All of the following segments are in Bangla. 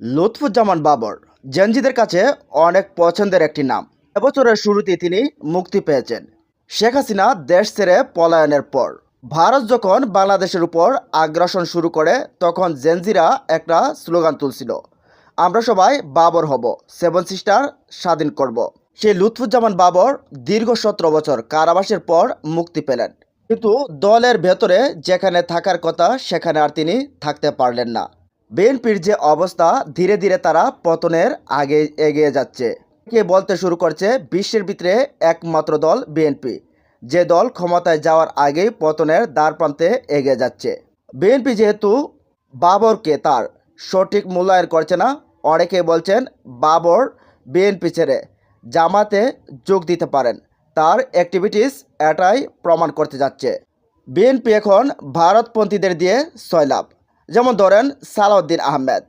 লুৎফুজ্জামান বাবর, জেনজিদের কাছে অনেক পছন্দের একটি নাম। এবছরের শুরুতে তিনি মুক্তি পেয়েছেন। শেখ হাসিনা দেশ ছেড়ে পলায়নের পর, ভারত যখন বাংলাদেশের উপর আগ্রাসন শুরু করে, তখন জেনজিরা একটা স্লোগান তুলছিল, আমরা সবাই বাবর হব, সেভেন সিস্টার স্বাধীন করব। সেই লুৎফুজ্জামান বাবর দীর্ঘ সতেরো বছর কারাবাসের পর মুক্তি পেলেন। কিন্তু দলের ভেতরে যেখানে থাকার কথা, সেখানে আর তিনি থাকতে পারলেন না। বিএনপির যে অবস্থা, ধীরে ধীরে তারা পতনের আগে এগিয়ে যাচ্ছে। কে বলতে শুরু করছে, বিশ্বের ভিতরে একমাত্র দল বিএনপি। যে দল ক্ষমতায় যাওয়ার আগেই পতনের দ্বার প্রান্তে এগিয়ে যাচ্ছে। বিএনপি যেহেতু বাবরকে তার সঠিক মূল্যায়ন করছে না, অনেকে বলছেন বাবর বিএনপি ছেড়ে জামাতে যোগ দিতে পারেন। তার অ্যাক্টিভিটিস এটাই প্রমাণ করতে যাচ্ছে। বিএনপি এখন ভারতপন্থীদের দিয়ে সয়লাভ যেমন ধরেন সালাউদ্দিন আহমেদ।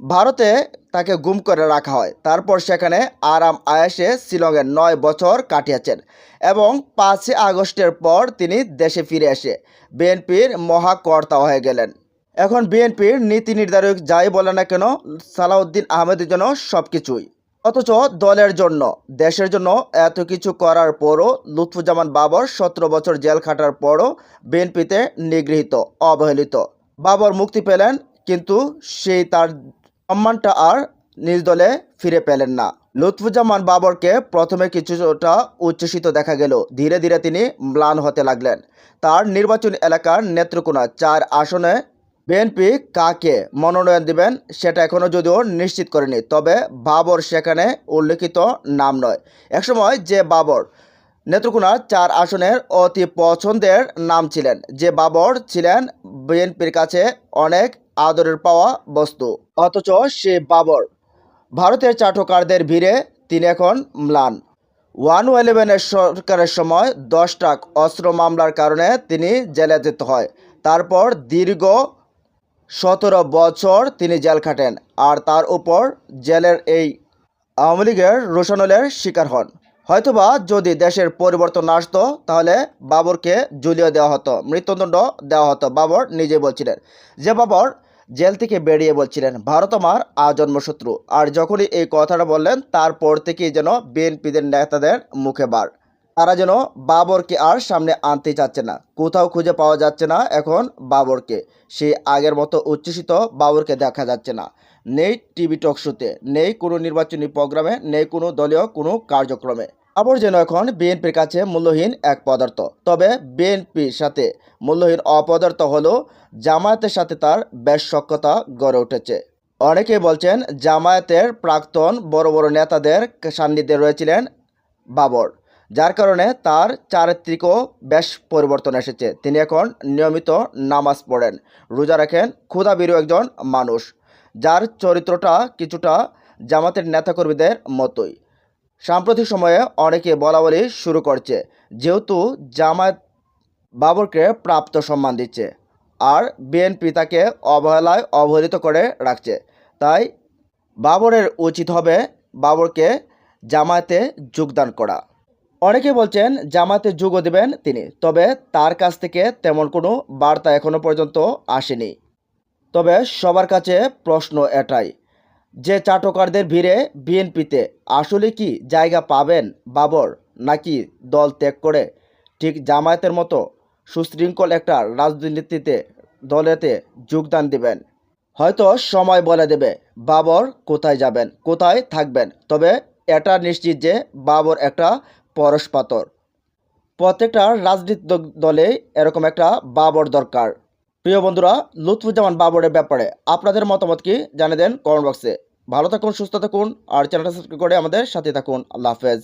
ভারতে তাকে গুম করে রাখা হয়। তারপর সেখানে আরাম আয়াসে শিলংয়ে নয় বছর কাটিয়েছেন এবং পাঁচই আগস্টের পর তিনি দেশে ফিরে এসে বিএনপির মহাকর্তা হয়ে গেলেন। এখন বিএনপির নীতি নির্ধারক যাই বলে না কেন, সালাউদ্দিন আহমেদের জন্য সব কিছুই অথচ দলের জন্য, দেশের জন্য এত কিছু করার পরও লুৎফুজ্জামান বাবর সতেরো বছর জেল খাটার পরও বিএনপিতে নিগৃহীত, অবহেলিত। বাবর মুক্তি পেলেন, কিন্তু সেই তার সম্মানটা আর নিজ দলে ফিরে পেলেন না। লুৎফুজ্জামান বাবরকে প্রথমে কিছুটা উচ্ছ্বসিত দেখা গেল। ধীরে ধীরে তিনি ম্লান হতে লাগলেন। তার নির্বাচনী এলাকার নেত্রকোনা চার আসনে বিএনপি কাকে মনোনয়ন দিবেন সেটা এখনও যদিও নিশ্চিত করেনি, তবে বাবর সেখানে উল্লেখিত নাম নয়। একসময় যে বাবর নেত্রকোনার চার আসনের অতি পছন্দের নাম ছিলেন। যে বাবর ছিলেন বিএনপির কাছে অনেক আদরের পাওয়া বস্তু। অথচ সে বাবর ভারতের চাটকারদের ভিড়ে তিনি এখন ম্লান। ওয়ান ইলেভেনের সরকারের সময় দশটা অস্ত্র মামলার কারণে তিনি জেলে যেতে হয়। তারপর দীর্ঘ সতেরো বছর তিনি জেল খাটেন আর তার উপর জেলের এই আওয়ামী লীগের রোশনলের শিকার হন। হয়তোবা যদি দেশের পরিবর্তন আসতো, তাহলে বাবরকে ঝুলিয়ে দেওয়া হতো, মৃত্যুদণ্ড দেওয়া হতো। বাবর নিজে বলছিলেন, যে বাবর জেল থেকে বেরিয়ে বলছিলেন, ভারত আমার আজন্মশত্রু আর যখনই এই কথাটা বললেন, তারপর থেকেই যেন বিএনপিদের নেতাদের মুখে বার। তারা যেন বাবরকে আর সামনে আনতে চাচ্ছে না। কোথাও খুঁজে পাওয়া যাচ্ছে না এখন বাবরকে। সে আগের মতো উচ্ছ্বসিত বাবরকে দেখা যাচ্ছে না। নেই টিভি টক শোতে, নেই কোনো নির্বাচনী প্রোগ্রামে, নেই কোনো দলীয় কোনো কার্যক্রমে। আবার যেন এখন বিএনপির কাছে মূল্যহীন এক পদার্থ। তবে বিএনপির সাথে মূল্যহীন অপদার্থ হলো জামায়াতের সাথে তার বেশ সক্ষতা গড়ে উঠেছে। অনেকে বলছেন জামায়াতের প্রাক্তন বড় বড় নেতাদের সান্নিধ্যে রয়েছিলেন বাবর। যার কারণে তার চারিত্রিকও বেশ পরিবর্তন এসেছে। তিনি এখন নিয়মিত নামাজ পড়েন। রোজা রাখেন ক্ষুধাবিরু একজন মানুষ, যার চরিত্রটা কিছুটা জামাতের নেতাকর্মীদের মতোই। সাম্প্রতিক সময়ে অনেকে বলা বলি শুরু করছে, যেহেতু জামায়াত বাবরকে প্রাপ্ত সম্মান দিচ্ছে আর বিএনপি তাকে অবহেলায় অবহেলিত করে রাখছে। তাই বাবরের উচিত হবে বাবরকে জামায়াতে যোগদান করা। অনেকে বলছেন জামাতে যোগও দেবেন তিনি, তবে তার কাছ থেকে তেমন কোনো বার্তা এখনও পর্যন্ত আসেনি। তবে সবার কাছে প্রশ্ন এটাই, যে চাটকারদের ভিড়ে বিএনপিতে আসলে কি জায়গা পাবেন বাবর নাকি দল ত্যাগ করে? ঠিক জামায়াতের মতো সুশৃঙ্খল একটা রাজনীতিতে দলেতে যোগদান দিবেন। হয়তো সময় বলে দেবে বাবর কোথায় যাবেন, কোথায় থাকবেন, তবে এটা নিশ্চিত যে বাবর একটা পরশ পাথর। প্রত্যেকটা রাজনীতি দলে এরকম একটা বাবর দরকার। প্রিয় বন্ধুরা, লুৎফুজ্জামান বাবরের ব্যাপারে আপনাদের মতামত কি জানে দেন কমেন্ট বক্সে ভালো থাকুন, সুস্থ থাকুন, আর চ্যানেলটা সাবস্ক্রাইব করে আমাদের সাথে থাকুন। আল্লাহ হাফেজ।